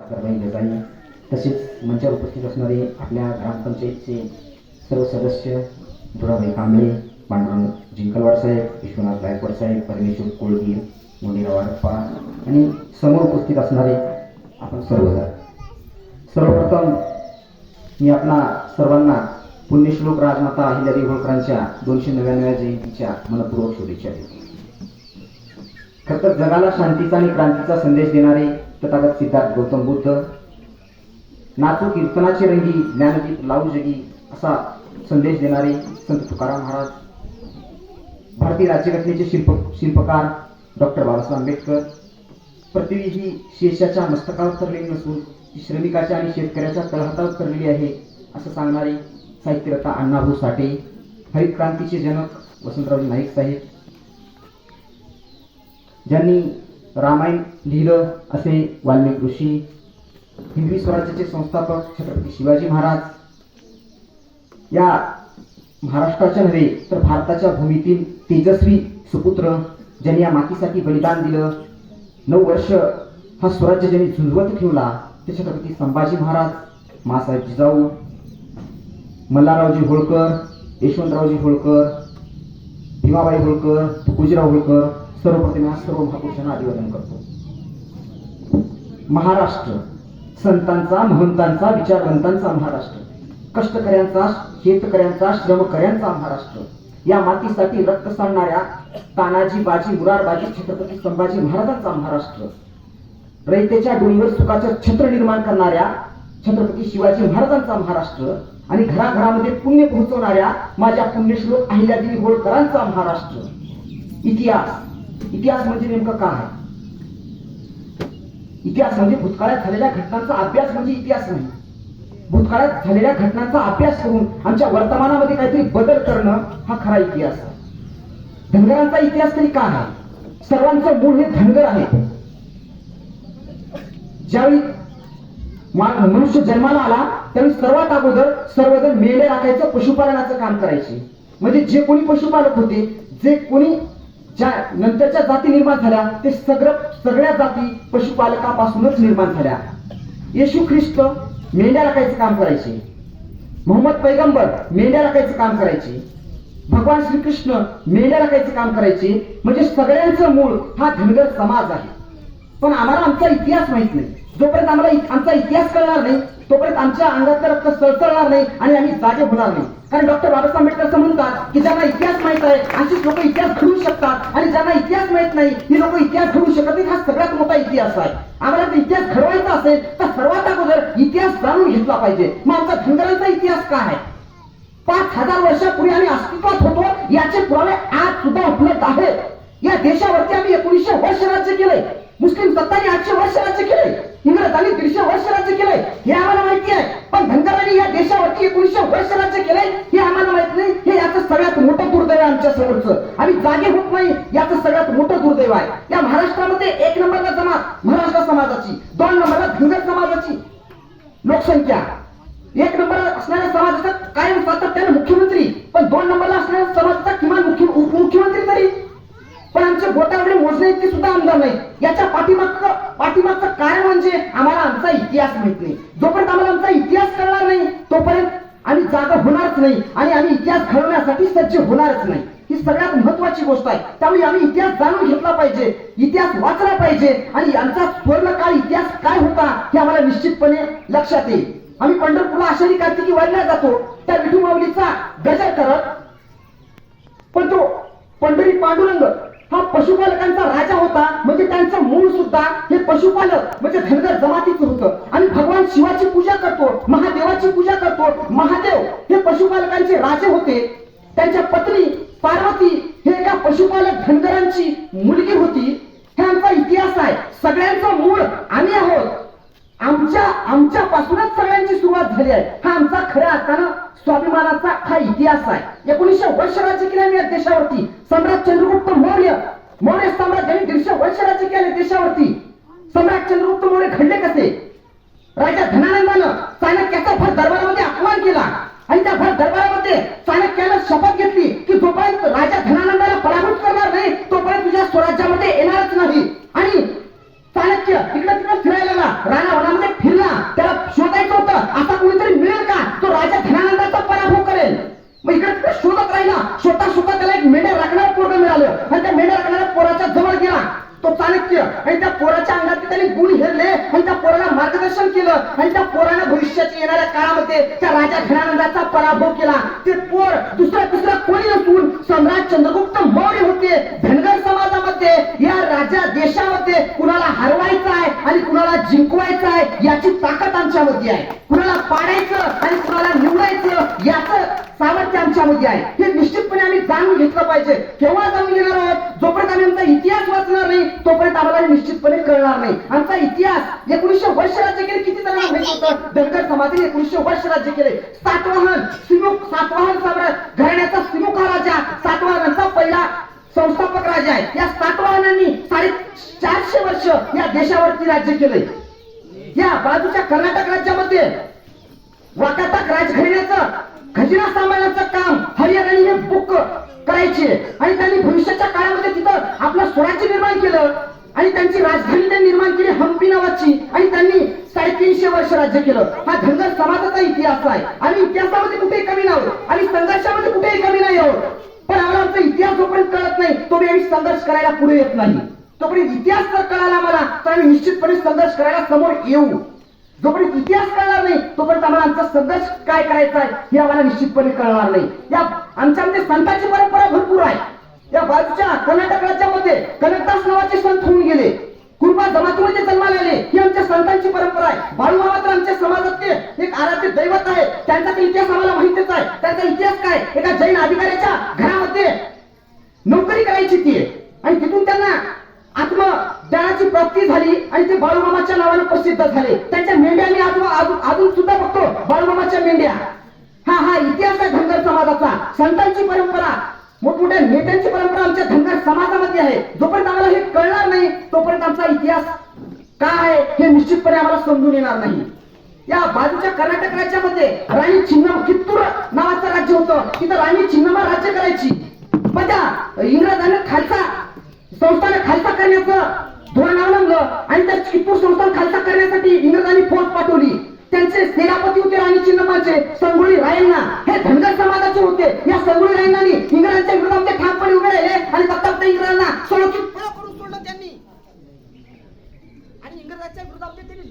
देसाई तसेच मंचावर उपस्थित असणारे आपल्या ग्रामपंचायतचे सर्व सदस्य धुराबाई कांबळे पांडुरंग जिंकलवाड साहेब विश्वनाथ गायकवाड साहेब परमेश्वर कोळगीर मुंडेराव आरप्पा आणि समोर उपस्थित असणारे आपण सर्वजण. सर्वप्रथम मी आपणा सर्वांना पुण्यश्लोक राजमाता अहिल्यादेवी होळकरांच्या दोनशे नव्याण्णव्या जयंतीच्या मनपूर्वक शुभेच्छा देतो. खरं तर जगाला शांतीचा आणि क्रांतीचा संदेश देणारे तथागत सिद्धार्थ गौतम बुद्ध नाचू कीर्तनाचे रंगी ज्ञानदीप लावू जगी असा संदेश देणारे संत तुकाराम महाराज भारतीय राज्यघटनेचे शिल्प शिल्पकार डॉक्टर बाबासाहेब आंबेडकर पृथ्वी ही शेषाच्या मस्तकावर उतरलेली नसून ती श्रमिकाच्या आणि शेतकऱ्याच्या तळहातावर उतरलेली आहे असं सांगणारे साहित्यरता अण्णाभाऊ साठे हरित क्रांतीचे जनक वसंतराव नाईक साहेब. ज्यांनी रामायण लिहिलं असे वाल्मिक ऋषी हिंदवी स्वराज्याचे संस्थापक छत्रपती शिवाजी महाराज. या महाराष्ट्राच्या नव्हे तर भारताच्या भूमीतील तेजस्वी सुपुत्र ज्यांनी या मातीसाठी बलिदान दिलं नऊ वर्ष हा स्वराज्य ज्यांनी झुंजवत ठेवला ते छत्रपती संभाजी महाराज मासाहेब जिजाऊ मल्हाररावजी होळकर यशवंतरावजी होळकर भीमाबाई होळकर तुकोजीराव होळकर सर्व प्रतिमा सर्व महापुरुषांना अभिवादन करतो. महाराष्ट्र संतांचा महंतांचा विचारवंतांचा महाराष्ट्र कष्टकऱ्यांचा शेतकऱ्यांचा श्रमकऱ्यांचा महाराष्ट्र. या मातीसाठी रक्त सांडणाऱ्या तानाजी बाजी मुरारबाजी छत्रपती संभाजी महाराजांचा महाराष्ट्र. रयतेच्या डोळीवर सुखाचं छत्र निर्माण करणाऱ्या छत्रपती शिवाजी महाराजांचा महाराष्ट्र आणि घराघरामध्ये पुण्य पोहोचवणाऱ्या माझ्या पुण्यश्लोक अहिल्यादेवी होळकरांचा महाराष्ट्र. इतिहास इतिहास म्हणजे नेमकं काय इतिहास म्हणजे भूतकाळात झालेल्या घटनांचा अभ्यास म्हणजे इतिहास नाही. भूतकाळात झालेल्या घटनांचा अभ्यास करून आमच्या वर्तमानामध्ये काहीतरी बदल करणं हा खरा इतिहास आहे. धनगरांचा इतिहास तरी का आहे? सर्वांचं मूळ हे धनगर आहे. ज्यावेळी मा- मनुष्य जन्माला आला त्यावेळी सर्वात अगोदर सर्वजण मेले राखायचं पशुपालनाचं काम करायचे. म्हणजे जे कोणी पशुपालक होते जे कोणी ज्या नंतरच्या जाती निर्माण झाल्या ते सगळं सगळ्या जाती पशुपालकापासूनच निर्माण झाल्या. येशू ख्रिस्त मेंढ्या राखायचं काम करायचे. मोहम्मद पैगंबर मेंढ्या राखायचं काम करायचे. भगवान श्रीकृष्ण मेंढ्या राखायचं काम करायचे. म्हणजे सगळ्यांचं मूळ हा धनगर समाज आहे. पण आम्हाला आमचा इतिहास माहीत नाही. जोपर्यंत आम्हाला आमचा इतिहास कळणार नाही तोपर्यंत आमच्या अंगातलं रक्त सळसळणार नाही आणि आम्ही जागे होणार नाही. कारण डॉक्टर बाबासाहेब आंबेडकर असं म्हणतात की ज्यांना इतिहास माहीत आहे अशीच लोक इतिहास घडवू शकतात. आणि ज्यांना इतिहास माहीत नाही ही लोक इतिहास घडवू शकत नाही हा सगळ्यात मोठा इतिहास आहे. आम्हाला जर इतिहास घडवायचा असेल तर सर्वात अगोदर इतिहास जाणून घेतला पाहिजे. मग आमचा धनगरांचा इतिहास काय आहे? पाच हजार वर्षापूर्वी आम्ही अस्तित्वात होतो याचे पुरावे आज सुद्धा उपलब्ध आहेत. या देशावरती आम्ही एकोणीसशे वर्ष राज्य केलंय. मुस्लिम सत्ताने आठशे वर्ष राज्य केलंय इंग्रजांनी दीडशे वर्ष राज्य केले. हे आम्हाला माहिती आहे. पण धनगरांनी या देशावरती एकोणीसशे वर्ष राज्य केले हे आम्हाला माहीत नाही. हे याचं सगळ्यात मोठं दुर्दैव आहे आमच्या समोरचं. आम्ही जागे होत नाही. याचं सगळ्यात मोठं दुर्दैव आहे. या महाराष्ट्रामध्ये एक नंबरला जमात महाराष्ट्र समाजाची. दोन नंबरला धनगर समाजाची लोकसंख्या. एक नंबर असणाऱ्या समाजाचा कायम सातत्याने मुख्यमंत्री. पण दोन नंबरला असणाऱ्या समाजाचा किमान मुख्य व्यक्ती सुद्धा आमदार नाही. याच्या पाठीमागचं पाठीमागचं कारण म्हणजे आम्हाला आमचा इतिहास माहीत नाही. जोपर्यंत आम्हाला आमचा इतिहास कळणार नाही तोपर्यंत आम्ही जागा होणारच नाही आणि आम्ही इतिहास घडवण्यासाठी सज्ज होणारच नाही. ही सगळ्यात महत्वाची गोष्ट आहे. त्यामुळे आम्ही इतिहास जाणून घेतला पाहिजे इतिहास वाचला पाहिजे आणि आमचा स्वर्णकाळ इतिहास काय होता हे आम्हाला निश्चितपणे लक्षात येईल. आम्ही पंढरपूरला आषाढी कार्तिकी वाढल्या जातो. त्या विठू माऊलीचा गजर करत पण तो पंढरी पांडुरंग पशुपालकांचा राजा होता म्हणजे त्यांचं मूळ सुद्धा हे पशुपालक म्हणजे धनगर जमातीचं होतं. आणि भगवान शिवाची पूजा करतो महादेवाची पूजा करतो. महादेव हे पशुपालकांचे राजे होते. त्यांच्या पत्नी पार्वती हे एका पशुपालक धनगरांची मुलगी होती. हे आमचा इतिहास आहे. सगळ्यांचं मूळ आम्ही आहोत. आमच्या आमच्यापासूनच सगळ्यांची सुरुवात झाली आहे. हा आमचा खऱ्या अर्थानं स्वाभिमानाचा हा इतिहास आहे. एकोणीसशे वर्ष राज्य केले देशावरती. सम्राट चंद्रगुप्त मौर्य मौर्य साम्राज्याने दीडशे वर्ष राज्य केले देशावरती सम्राट चंद्रगुप्त मौर्य घडले कसे? राजा धनानंदानं चाणक्याचा भर दरबारामध्ये अपमान केला आणि त्या भर दरबारामध्ये चाणक्य वाक्य आणि त्या पोराच्या अंगात त्यांनी गुण हेरले. आणि त्या पोराला मार्गदर्शन केलं. आणि त्या पोरानं भविष्याच्या येणाऱ्या काळामध्ये त्या राजा घरानंदाचा पराभव केला. ते पोर दुसरा दुसरा कोणी नसून सम्राट चंद्रगुप्त मौर्य होते. धनगर समाजामध्ये या राजा देशामध्ये कुणाला हरवायचं आहे आणि कुणाला जिंकवायचं आहे याची ताकद आमच्यामध्ये आहे. कुणाला पाडायचं आणि कुणाला निवडायचं याचं सामर्थ्य आमच्यामध्ये आहे. हे निश्चितपणे आम्ही जाणून घेतलं पाहिजे. केव्हा जाणून घेणार आहोत? जोपर्यंत आम्ही आमचा इतिहास वाचणार नाही तोपर्यंत आम्हाला निश्चितपणे कळणार नाही. आमचा इतिहास एकोणीसशे वर्ष राज्य केले. किती जणांना माहीत होतं? धनगर समाजाने एकोणीसशे वर्ष राज्य केले. सातवाहन सिमुख सातवाहन सम्राट घराण्याचा सिमुक राजा. सातवाहनांचा पहिला संस्थापक राजा आहे. या सातवाहनांनी साडे चारशे वर्ष या देशावरती राज्य केले. या बाजूच्या कर्नाटक राज्यामध्ये वाकाटक राजघराण्याचं खजिना सांभाळण्याचं काम हरियाणाने हे बुक करायचे. आणि त्यांनी भविष्याच्या काळामध्ये तिथं आपलं स्वराज्य निर्माण केलं. आणि त्यांची राजधानी त्यांनी निर्माण केली हम्पी नावाची. आणि त्यांनी साडेतीनशे वर्ष राज्य केलं. हा धनगर समाजाचा इतिहास आहे. आणि इतिहासामध्ये कुठेही कमी नाही आणि संघर्षामध्ये कुठेही कमी नाही आहोत. पण आम्हाला आमचा इतिहास जोपर्यंत कळत नाही तो आम्ही संघर्ष करायला पुढे येत नाही. तोपर्यंत इतिहास जर कळाला आम्हाला तर आम्ही निश्चितपणे संघर्ष करायला समोर येऊ. जोपर्यंत इतिहास कळणार नाही तोपर्यंत आम्हाला आमचा संघर्ष काय करायचा आहे हे आम्हाला निश्चितपणे कळणार नाही. या आमच्यामध्ये म्हणजे संतांची परंपरा भरपूर आहे. या बाजूच्या कर्नाटकाच्या मध्ये कनकदास नावाचे संत होऊन गेले. कुर्बा जमातीमध्ये जन्माला आले. ही आमच्या संतांची परंपरा आहे. बाळूमामा तर आमच्या समाजातले एक आराध्य दैवत आहे त्यांचा ते इतिहास आम्हाला माहितीच आहे. त्यांचा इतिहास काय? एका जैन अधिकाऱ्याच्या घरामध्ये नोकरी करायची ती आणि तिथून त्यांना आत्मज्ञानाची प्राप्ती झाली आणि ते बाळूमामाच्या नावाने प्रसिद्ध झाले. त्यांच्या मेंढ्या मी अजून सुद्धा बघतो. बाळूमामाच्या मेंढ्या. हा हा इतिहास आहे धनगर समाजाचा. संतांची परंपरा. मोठमोठ्या नेत्यांची परंपरा आमच्या धनगर समाजामध्ये आहे. जोपर्यंत आम्हाला हे कळणार नाही तोपर्यंत आमचा इतिहास काय आहे हे निश्चितपणे आम्हाला समजून येणार नाही. या बाजूच्या कर्नाटक राज्यामध्ये राणी चिन्नम कित्तूर नावाचं राज्य होतं. तिथं राणी चिन्नमा राज्य करायची. पण त्या इंग्रजांनी खालचा संस्थानं खालसा करण्याचं धोरण अवलंबलं आणि त्या चितपूर संस्थान खालसा करण्यासाठी इंग्रजांनी फौज पाठवली. त्यांचे सेनापती होते राणी चिन्नमाचे संगोळी रायण्णा. हे धनगर समाजाचे होते. या संगुळी रायण्णांनी इंग्रजांच्या विरोधात ठामपणे उभे राहिले आणि फक्त इंग्रजांना सोडून सोडलं त्यांनी आणि इंग्रजांच्या विरोधात त्यांनी